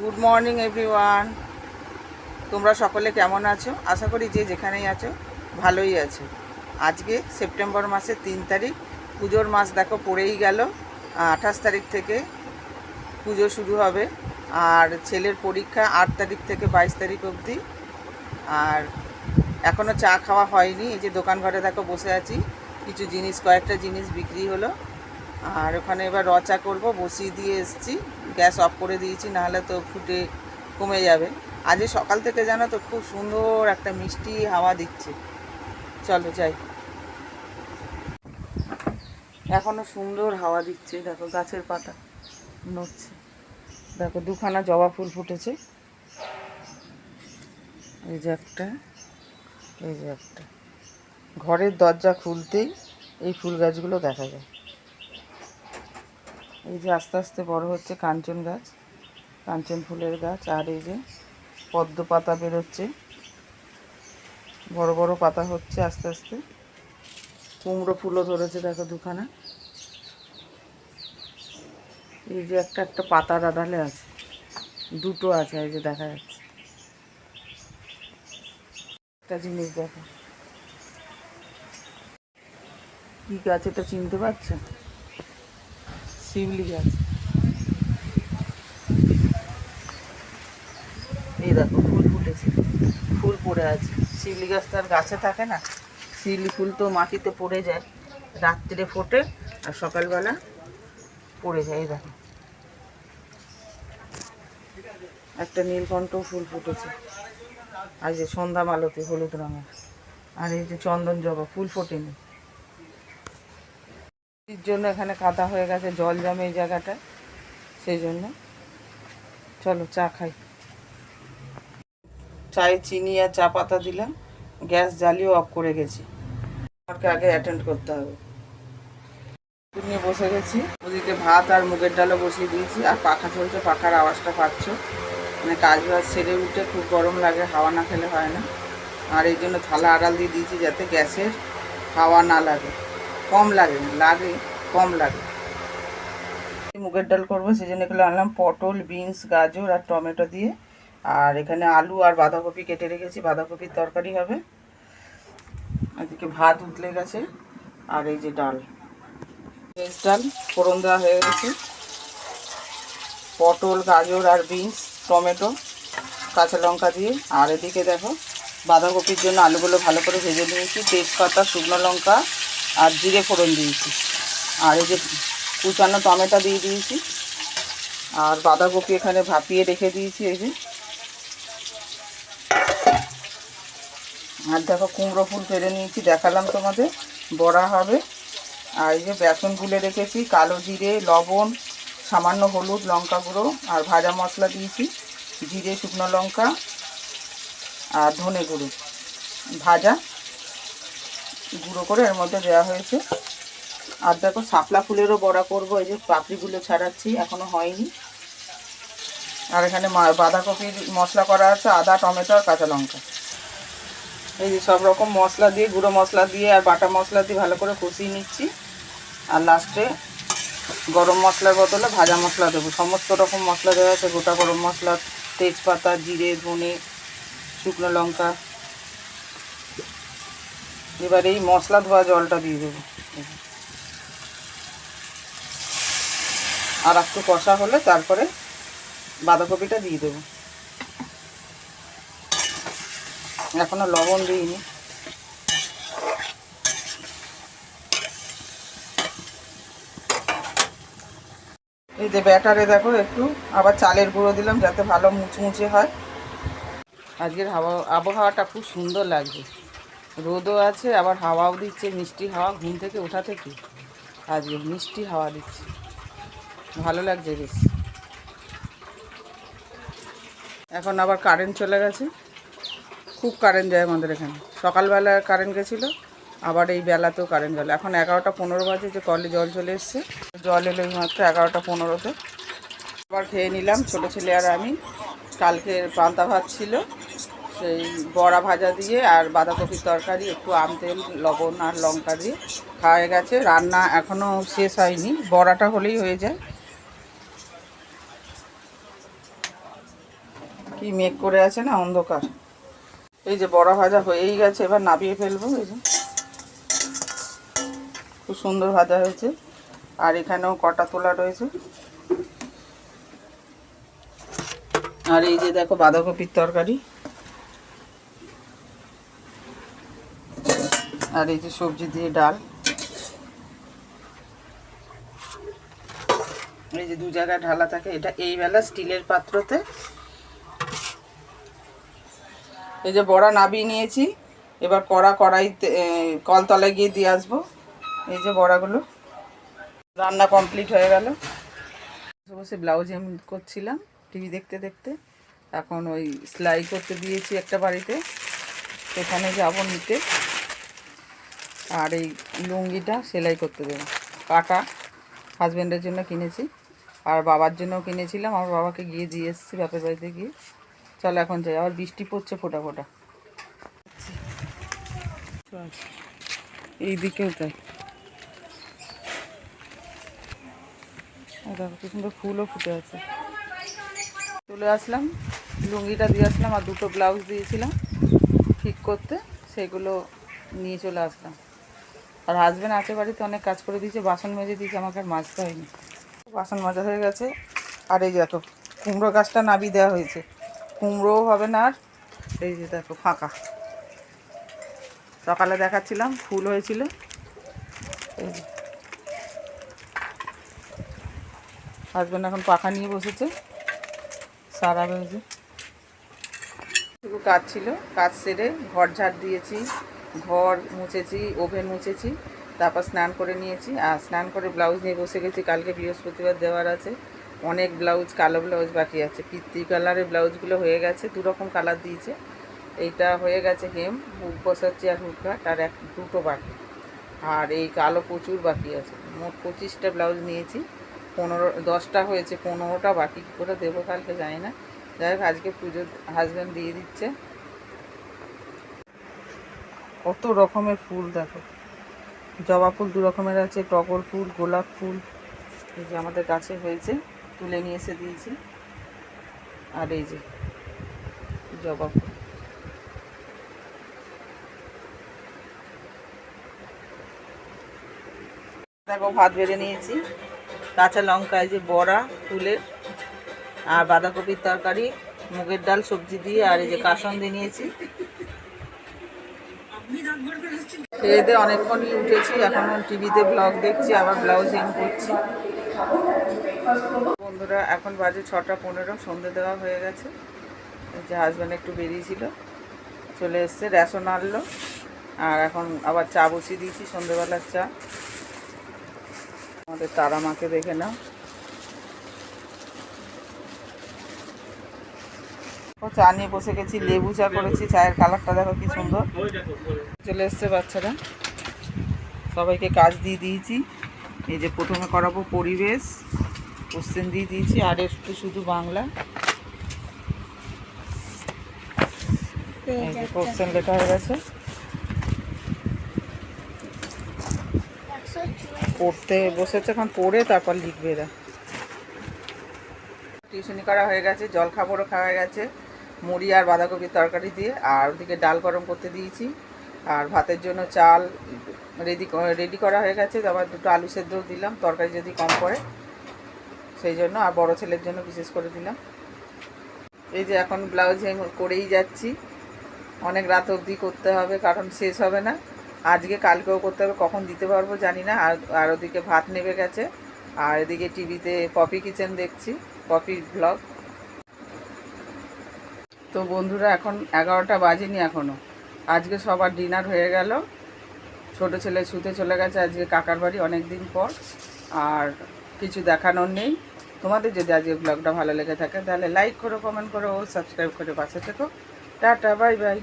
Good morning everyone তোমরা সকলে কেমন আছো? আশা করি যে যেখানেই আছো, ভালোই আছো। আজকে সেপ্টেম্বর মাসের তিন তারিখ। পুজোর মাস দেখো, পড়েই গেল। আঠাশ তারিখ থেকে পুজো শুরু হবে। আর ছেলের পরীক্ষা আট তারিখ থেকে বাইশ তারিখ অবধি। আর এখনও চা খাওয়া হয়নি। এই যে দোকান ঘরে দেখো বসে আছি। কিছু জিনিস, কয়েকটা জিনিস বিক্রি হলো। আর ওখানে এবার রচা করব, বসিয়ে দিয়ে এসছি। গ্যাস অফ করে দিয়েছি, নাহলে তো ফুটে কমে যাবে। আজ সকাল থেকে জানো তো খুব সুন্দর একটা মিষ্টি হাওয়া দিচ্ছে। চলো যাই। এখনও সুন্দর হাওয়া দিচ্ছে, দেখো গাছের পাতা নড়ছে। দেখো দুখানা জবা ফুল ফুটেছে। এই যে একটা, এই যে একটা। ঘরের দরজা খুলতেই এই ফুল গাছগুলো দেখা যায়। এই যে আস্তে আস্তে বড় হচ্ছে কাঞ্চন গাছ, কাঞ্চন ফুলের গাছ, আর এই যে পদ্ম পাতা বেরোচ্ছে। বড় বড় পাতা হচ্ছে আস্তে আস্তে। কুমড়ো ফুলও ধরেছে দেখো দুখানা। এই যে একটা একটা পাতার আড়ালে আছে, দুটো আছে, এই যে দেখা যাচ্ছে। একটা জিনিস দেখো। কি গাছ এটা চিনতে পারছ? শিউলি গাছ। এই দেখো, ফুল ফুটেছে। ফুল পড়ে আছে। শিউলি গাছ তো আর গাছে থাকে না। শিউলি ফুল তো মাটিতে পড়ে যায়। রাত্রে ফোটে আর সকালবেলা পড়ে যায়, এই দেখো। একটা নীলকণ্ঠ ফুল ফুটেছে। আর যে সন্ধ্যা মালতি হলুদ রঙের। আর এই যে চন্দন জবা, ফুল ফোটেনি। এর জন্য এখানে কাদা হয়ে গেছে, জল জমে এই জায়গাটায়। সেই জন্য। চলো, চা খাই। চায়ে চিনি আর চা পাতা দিলাম। গ্যাস জ্বালিয়েও অফ করে গেছি। আমাকে আগে অ্যাটেন্ড করতে হবে। নিয়ে বসে গেছি। ওদিকে ভাত আর মুগের ডালও বসিয়ে দিয়েছি। আর পাখা চলছে, পাখার আওয়াজটা পাচ্ছ। মানে কাজ বাজ সেরে উঠে খুব গরম লাগে, হাওয়া না খেলে হয় না। আর এই জন্য থালা আড়াল দিয়ে দিয়েছি যাতে গ্যাসের হাওয়া না লাগে। কম লাগে লাগে, কম লাগে। মুগের ডাল করব, সেই জন্য এগুলো আনলাম। পটল, বিনস, গাজর আর টমেটো দিয়ে। আর এখানে আলু আর বাঁধাকপি কেটে রেখেছি, বাঁধাকপির তরকারি হবে। এদিকে ভাত উতলে গেছে, আর এই যে ডাল। ভেজ ডাল ফোড়ন দেওয়া হয়ে গেছে। পটল, গাজর আর বিনস, টমেটো, কাঁচা লঙ্কা দিয়ে। আর এদিকে দেখো, বাঁধাকপির জন্য আলুগুলো ভালো করে ভেজে নিয়েছি। তেজপাতা, শুকনো লঙ্কা আর জিরে ফোড়ন দিয়েছি। আর এই যে কুচানো টমেটো দিয়ে দিয়েছি। আর বাঁধাকপি এখানে ভাপিয়ে রেখে দিয়েছি এই যে। আর দেখো কুমড়ো ফুল ফেলে নিয়েছি, দেখালাম তোমাদের। বড়া হবে। আর এই যে বেসন গুলে রেখেছি, কালো জিরে, লবণ, সামান্য হলুদ, লঙ্কা গুঁড়ো আর ভাজা মশলা দিয়েছি। জিরে, শুকনো লঙ্কা আর ধনে গুঁড়ো। ভাজা। গুঁড়ো করে এর মধ্যে দেওয়া হয়েছে। আর দেখো শাপলা ফুলেরও বড়া করব, এই যে পাপড়িগুলো ছাড়াচ্ছি, এখনও হয়নি। আর এখানে বাঁধাকপির মশলা করা আছে, আদা, টমেটো আর কাঁচা লঙ্কা। এই যে সব রকম মশলা দিয়ে, গুঁড়ো মশলা দিয়ে আর বাটা মশলা দিয়ে ভালো করে কষিয়ে নিচ্ছি। আর লাস্টে গরম মশলার বদলে ভাজা মশলা দেবো। সমস্ত রকম মশলা দেওয়া আছে, গোটা গরম মশলা, তেজপাতা, জিরে, ধনে, শুকনো লঙ্কা। এবার এই মশলা ধোয়া জলটা দিয়ে দেবো। আর একটু কষা হলে তারপরে বাঁধাকপিটা দিয়ে দেবো। এখনও লবণ দিইনি। এই যে ব্যাটারে দেখো, একটু আবার চালের গুঁড়ো দিলাম যাতে ভালো মুচমুচে হয়। আজকের হাওয়া আবহাওয়াটা খুব সুন্দর লাগছে। রোদও আছে, আবার হাওয়াও দিচ্ছে, মিষ্টি হাওয়া, ঘুম থেকে ওঠা থেকে আজকে মিষ্টি হাওয়া দিচ্ছে। ভালো লাগছে বেশ। এখন আবার কারেন্ট চলে গেছে। খুব কারেন্ট যায় আমাদের এখানে। সকালবেলা কারেন্ট গেছিল, আবার এই বেলাতেও কারেন্ট গেল। এখন এগারোটা পনেরো বাজে যে কলে জল চলে এসছে। জল এলো মাত্র এগারোটা পনেরোতে। আবার খেয়ে নিলাম, ছোটো ছেলে আর আমি। কালকে পান্তা ভাত ছিল। সেই বড়া ভাজা দিয়ে আর বাঁধাকপির তরকারি, একটু আম তেল, লবণ আর লঙ্কা দিয়ে খাওয়া গেছে। রান্না এখনও শেষ হয়নি, বড়াটা হলেই হয়ে যায়। কি মেঘ করে আছে না অন্ধকার? এই যে বড়া ভাজা হয়েই গেছে, এবার নাবিয়ে ফেলব। এই যে খুব সুন্দর ভাজা হয়েছে। আর এখানেও কটা তোলা রয়েছে। আর এই যে দেখো বাঁধাকপির তরকারি। আর এই যে সবজি দিয়ে ডাল। এই যে দু জায়গায় ঢালা থাকে, এটা এই বেলা স্টিলের পাত্রতে। এই যে বড়া নাবিয়ে নিয়েছি, এবার কড়া কড়াইতে কলতলায় গিয়ে দিয়ে আসব। এই যে বড়াগুলো, রান্না কমপ্লিট হয়ে গেল। বসে ব্লাউজ এম করছিলাম, টিভি দেখতে দেখতে। এখন ওই সেলাই করতে দিয়েছি একটা বাড়িতে, সেখানে যাব নিতে। আর এই লুঙ্গিটা সেলাই করতে দেবো। কাটা হাজব্যান্ডের জন্য কিনেছি। আর বাবার জন্যও কিনেছিলাম। আমার বাবাকে গিয়ে দিয়ে এসেছি, বাপের বাড়িতে গিয়ে। চলো এখন যাই। আবার বৃষ্টি পড়ছে ফোটা ফোটা। এই দিকেও তাই। দেখো কি সুন্দর ফুলও ফুটে আছে। চলে আসলাম। লুঙ্গিটা দিয়ে আসলাম আর দুটো ব্লাউজ দিয়েছিলাম ঠিক করতে। সেগুলো নিয়ে চলে আসলাম। আর হাজব্যান্ড আছে বাড়িতে অনেক কাজ করে দিয়েছে, বাসন মেজে দিয়েছে, আমাকে আর মাজতে হয়নি। বাসন মাজা হয়ে গেছে, আর এই দেখো, কুমড়ো গাছটা নাবি দেওয়া হয়েছে। কুমড়োও হবে না আর, এই যে দেখো, ফাঁকা। সকালে দেখাচ্ছিলাম, ফুল হয়েছিল। এই যে। হাজব্যান্ড এখন পাখা নিয়ে বসেছে সারা বেজে শুধু কাজ ছিল, কাজ সেরে ঘর ঝাড় দিয়েছি। ঘর মুছেছি, ওভেন মুছেছি, তারপর স্নান করে নিয়েছি। আর স্নান করে ব্লাউজ নিয়ে বসে গেছি, কালকে বৃহস্পতিবার দেওয়ার আছে। অনেক ব্লাউজ, কালো ব্লাউজ বাকি আছে। পিত্তি কালারের ব্লাউজগুলো হয়ে গেছে, দু রকম কালার দিয়েছে। এইটা হয়ে গেছে হেম, হুক বসাচ্ছি আর হুক কাট আর এক, দুটো বাকি। আর এই কালো প্রচুর বাকি আছে। মোট পঁচিশটা ব্লাউজ নিয়েছি। পনেরো, দশটা হয়েছে, পনেরোটা বাকি কী করে দেবো কালকে জানি না। যাই হোক, আজকে পুজো হাজব্যান্ড দিয়ে দিচ্ছে। কত রকমের ফুল দেখো। জবা ফুল দু রকমের আছে, টগর ফুল, গোলাপ ফুল। এই যে আমাদের গাছে হয়েছে, তুলে নিয়ে এসে দিয়েছি। আর এই যে জবা ফুল। দেখো, ভাত বেড়ে নিয়েছি। কাঁচা লঙ্কা, এই যে বড়া ফুলের আর বাঁধাকপির তরকারি, মুগের ডাল, সবজি দিয়ে, আর এই যে কাসন দিয়ে নিয়েছি। খেয়ে অনেকক্ষণই উঠেছি, এখন টিভিতে ব্লগ দেখছি, আবার ব্লাউজ ইন করছি। বন্ধুরা, এখন বাজে ছটা পনেরো, সন্ধে দেওয়া হয়ে গেছে। যে হাজব্যান্ড একটু বেরিয়েছিল, চলে এসছে, রেশন আনলো। আর এখন আবার চা বসিয়ে দিয়েছি, সন্ধেবেলার চা। আমাদের তারা মাকে দেখে নাও। চা নিয়ে বসে গেছি, লেবু চা করেছি, চায়ের কালারটা দেখো কি সুন্দর। চলে এসছে বাচ্চারা। সবাইকে কাজ দিয়ে দিয়েছি। এই যে প্রথমে করাবো পরিবেশ কোশ্চেন দিয়ে দিয়েছি, আর একটু শুধু বাংলা। কোশ্চেন লেখা হয়ে গেছে। পড়তে বসেছে এখন, পড়ে তারপর লিখবে এরা। টিউশনি করা হয়ে গেছে, জল খাবারও খাওয়া গেছে। মুড়ি আর বাঁধাকপির তরকারি দিয়ে, আর ওদিকে ডাল গরম করতে দিয়েছি। আর ভাতের জন্য চাল রেডি রেডি করা হয়ে গেছে। আবার দুটো আলু সেদ্ধও দিলাম, তরকারি যদি কম পড়ে। সেই জন্য আর বড় ছেলের জন্য বিশেষ করে দিলাম। এই যে এখন ব্লাউজ করেই যাচ্ছি। অনেক রাত অবধি করতে হবে, কারণ শেষ হবে না। আজকে কালকেও করতে হবে, কখন দিতে পারব জানি না। আর আর ওদিকে ভাত নেবে গেছে। আর এদিকে টিভিতে পপি কিচেন দেখছি পপি ব্লগ তো বন্ধুরা এখন এগারোটা বাজেনি এখনও আজকে সবার ডিনার হয়ে গেল। ছোট ছেলে ছুতে চলে গেছে আজকে কাকার বাড়ি অনেক দিন পর, আর কিছু দেখানোর নেই। তোমাদের যদি আজকে ব্লগটা ভালো লেগে থাকে, তাহলে লাইক করো কমেন্ট করো, ও সাবস্ক্রাইব করে পাশে থেকো। Tata bye bye